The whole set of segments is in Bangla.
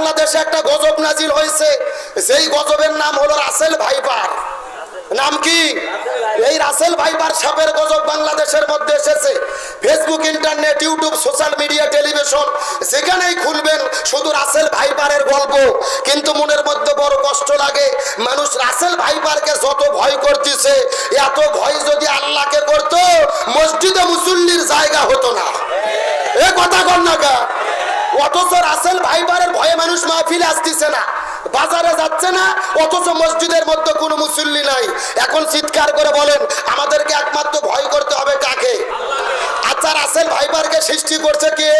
বাংলাদেশে একটা গজব নাজিল হয়েছে। যেই গজবের নাম হলো রাসেল ভাইপার। নাম কি? এই রাসেল ভাইপার সাপের গজব বাংলাদেশের মধ্যে এসেছে। Facebook internet YouTube social media television যেখানেই খুলবেন, শুধু রাসেল ভাইপারের গল্প। কিন্তু মনের মধ্যে বড় কষ্ট লাগে। মানুষ রাসেল ভাইপারকে যত ভয় করতেছে, এত ভয় যদি আল্লাহকে করতো, মসজিদে মুসল্লির জায়গা হতো না। এ কথা কর না অথচ রাসেল ভাইবারের ভয়ে মানুষ মাহফিলে আসতেছে না, বাজারে যাচ্ছে না, অথচ মসজিদের মধ্যে কোনো মুসল্লি নাই। এখন চিৎকার করে বলেন, আমাদেরকে একমাত্র ভয় করতে হবে কাকে? আচ্ছা রাসেল ভাইবারকে সৃষ্টি করছে কে?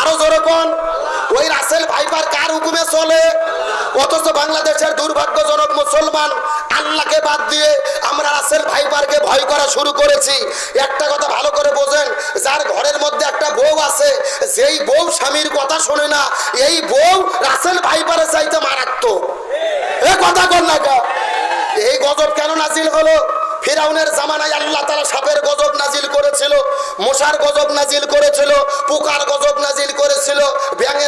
আরও যেরকম ওই রাসেল ভাইবার কার হুকুমে চলে? অথচ বাংলাদেশের দুর্ভাগ্যজনক মুসলমান, আল্লাহকে বাদ দিয়ে আমরা রাসেল ভাইবারকে ভয় করা শুরু করেছি। একটা কথা ভালো করে বোঝেন, যার ঘরের মধ্যে একটা বউ আছে, যেই বউ স্বামীর কথা শোনে না, এই বউ রাসেল ভাইবারে চাইতে মারাত্মক। এ কথা কর না এই গজব কেন নাজিল হলো? ফিরাউনের জামানায় আল্লাহ তালা সাপের গজব নাজিল করেছিল, মশার গজব নাজিল করেছিল, পোকার গজব নাজিল করেছিল, ব্যাঙের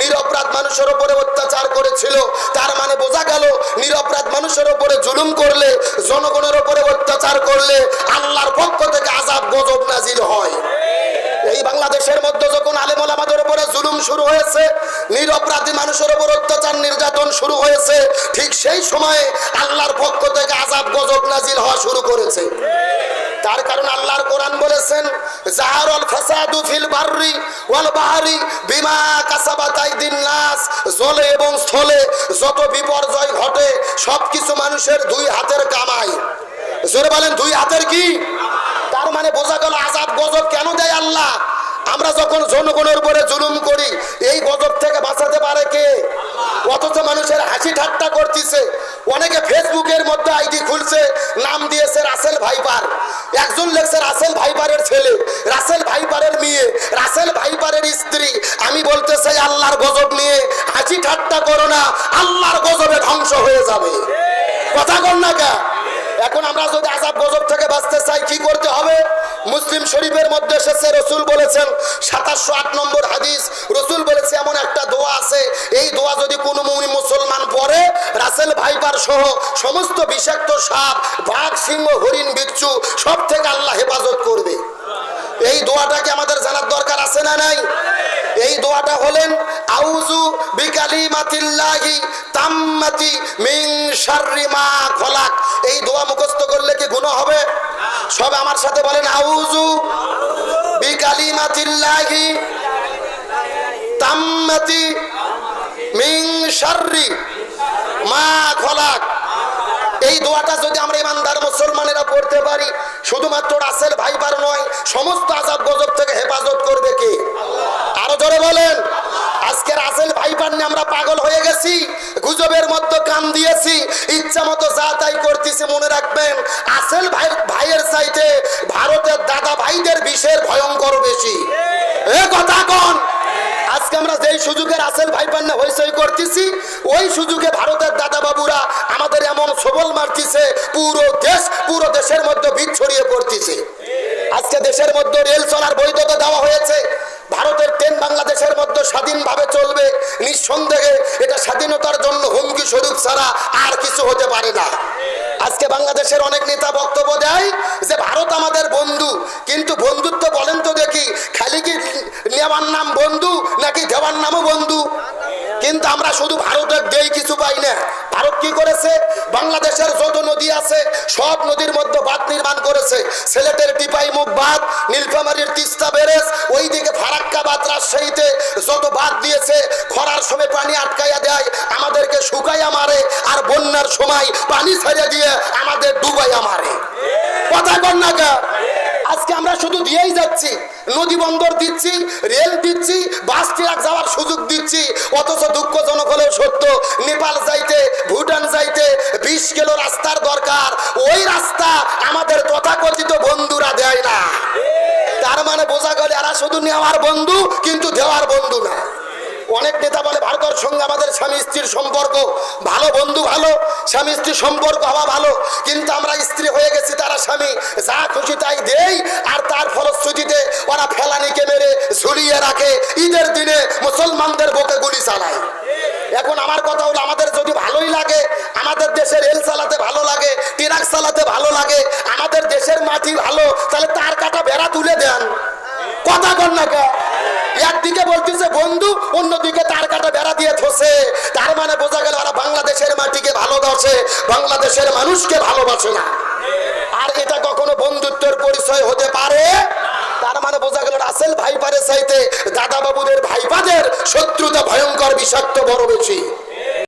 নিরপরাধ মানুষের উপরে অত্যাচার করেছিল। তার মানে বোঝা গেল, নিরপরাধ মানুষের উপরে জুলুম করলে, জনগণের উপরে অত্যাচার করলে আল্লাহর পক্ষ থেকে আজাব গজব নাজিল হয়। এই বাংলাদেশের মধ্যে যখন আলেমল আমাদের উপরে জুলুম শুরু হয়েছে, নিরপরাধী মানুষের উপর অত্যাচার নির্যাতন শুরু হয়েছে, ঠিক সেই সময়ে আল্লাহর পক্ষ থেকে আজাব গজব নাজিল হওয়া শুরু করেছে। তার কারণ আল্লাহর কোরআন বলেছেন জাহারুল সবকিছু মানুষের দুই হাতের কামাই। বলেন, দুই হাতের কি? তার মানে বোঝা গেল গজব কেন দেয় আল্লাহ? আমরা যখন জনগণের উপরে জুলুম করি, এই গজব থেকে বাঁচাতে পারে কে? অথচ মানুষের হাসি ঠাট্টা করতেছে। অনেকে ফেসবুকের মধ্যে আইডি খুলছে, নাম দিয়েছে রাসেল ভাইপার। একজন লেখছে, রাসেল ভাইপারের ছেলে, রাসেল ভাইপারের মেয়ে, রাসেল ভাইপারের স্ত্রী। আমি বলতে চাই, আল্লাহর গজব নিয়ে হাসি ঠাট্টা করো না, আল্লাহর গজবে ধ্বংস হয়ে যাবে। কথা কর না কে? এখন আমরা যদি আজাব গজব থেকে বাঁচতে চাই, কি করতে হবে? মুসলিম শরীফের মধ্যে এসেছে, রসুল বলেছেন, সাতাশশো আট নম্বর হাদিস, রসুল বলেছে, এমন একটা দোয়া আছে, এই দোয়া যদি কোনো রাসেল ভাইপার সহ সমস্ত বিষাক্ত সাপ, বাঘ, সিংহ, হরিণ, বিচ্ছু সব থেকে আল্লাহ হেফাজত করবে। এই দোয়াটাকে আমাদের জানার দরকার আছে না নাই? এই দোয়াটা হলেন আউজু বিকালি বিকালিমাতিল্লাহি তাম্মাতি মিন শাররি মা খলাক। এই দোয়া মুখস্থ করলে কি গুনাহ হবে? সব আমার সাথে বলেন আউজু বিকালিমাতিল্লাহি তাম্মাতি মিন শাররি মা খলাক। এই দোয়াটা যদি আমরা ইমানদার মুসলমানেরা পড়তে পারি, শুধুমাত্র রাসেল ভাইবার নয়, সমস্ত আজাব গজব থেকে হেফাজত করবে কে? আরও জোরে বলেন, আজকে রাসেল ভাইবার নিয়ে আমরা পাগল হয়ে গেছি, গুজবের মধ্যে কান দিয়েছি, ইচ্ছা মতো যা তাই করতেছি, মনে রাখবেন আসেল ভাই ভাইয়ের চাইতে ভারতের দাদা ভাইদের বিষের ভয়ঙ্কর বেশি। আমরা যেই সুযোগে রাসেল ভাইপার না হইসই করতেছি, ওই সুযোগে ভারতের দাদা বাবুরা আমাদের এমন সবল মারতেছে, পুরো দেশ, পুরো দেশের মধ্যে ভিড় ছড়িয়ে পড়তেছে। আজকে দেশের মধ্যে রেল চলার বৈধতা দেওয়া হয়েছে, ভারতের ট্রেন বাংলাদেশের মধ্যে স্বাধীনভাবে চলবে, নিঃসন্দেহে এটা স্বাধীনতার জন্য হুমকি স্বরূপ ছাড়া আর কিছু হতে পারে না। আজকে বাংলাদেশের অনেক নেতা বক্তব্য দেয় যে, ভারত আমাদের বন্ধু, কিন্তু বন্ধুত্ব নেওয়ার নাম বন্ধু নাকি দেওয়ার নামও বন্ধু? কিন্তু আমরা শুধু ভারতের দেই কিছু পাই না। ভারত কি করেছে? বাংলাদেশের যত নদী আছে, সব নদীর মধ্যে বাঁধ নির্মাণ করেছে। সিলেটের টিপাই মুখ বাঁধ, নীলফামারীর তিস্তা বেরেস ওইদিকে ফারাক্কা বাঁধ রাজশাহীতে যত বাঁধ দিয়েছে, খরার সময় পানি আটকাইয়া দেয়, আমাদেরকে শুকাইয়া মারে, আর বন্যার সময় পানি ছেড়ে দিয়ে আমাদের ডুবাইয়া মারে। কথা কর না কা? আজকে আমরা শুধু দিয়েই যাচ্ছি। নদী বন্দর দিচ্ছি, রেল দিচ্ছি, বাস, ট্রাক যাওয়ার সুযোগ দিচ্ছি। অথচ দুঃখজনক হলেও সত্য, নেপাল যাইতে, ভুটান যাইতে বিশ কিলো রাস্তার দরকার। ওই রাস্তা আমাদের তথাকথিত বন্ধুরা দেয় না। তার মানে বোঝা গেল এরা শুধু নেওয়ার বন্ধু, কিন্তু দেওয়ার বন্ধু না। অনেক নেতা বলে, ভারতের সঙ্গে আমাদের স্বামী স্ত্রীর সম্পর্ক ভালো, বন্ধু ভালো স্বামী স্ত্রীর সম্পর্ক হওয়া ভালো। এখন আমার কথা হলো, আমাদের যদি ভালোই লাগে, আমাদের দেশের রেল চালাতে ভালো লাগে, ট্রাক চালাতে ভালো লাগে, আমাদের দেশের মাটি ভালো, তাহলে তার কাটা বেড়া তুলে দেন। কথা কর না কে? একদিকে বলতেছে, বন্ধু অন্যদিকে তার কাটা বেড়া দিয়ে থসে তার মানে বোঝা গেল ওরা বাংলাদেশের মাটিকে ভালোবাসে, বাংলাদেশের মানুষকে ভালোবাসে না। আর এটা কখনো বন্ধুত্বের পরিচয় হতে পারে? তার মানে বোঝা গেল রাসেল ভাইপারের চাইতে দাদা বাবুদের ভাইপাদের শত্রুতা ভয়ঙ্কর, বিষাক্ত, বড় বেশি।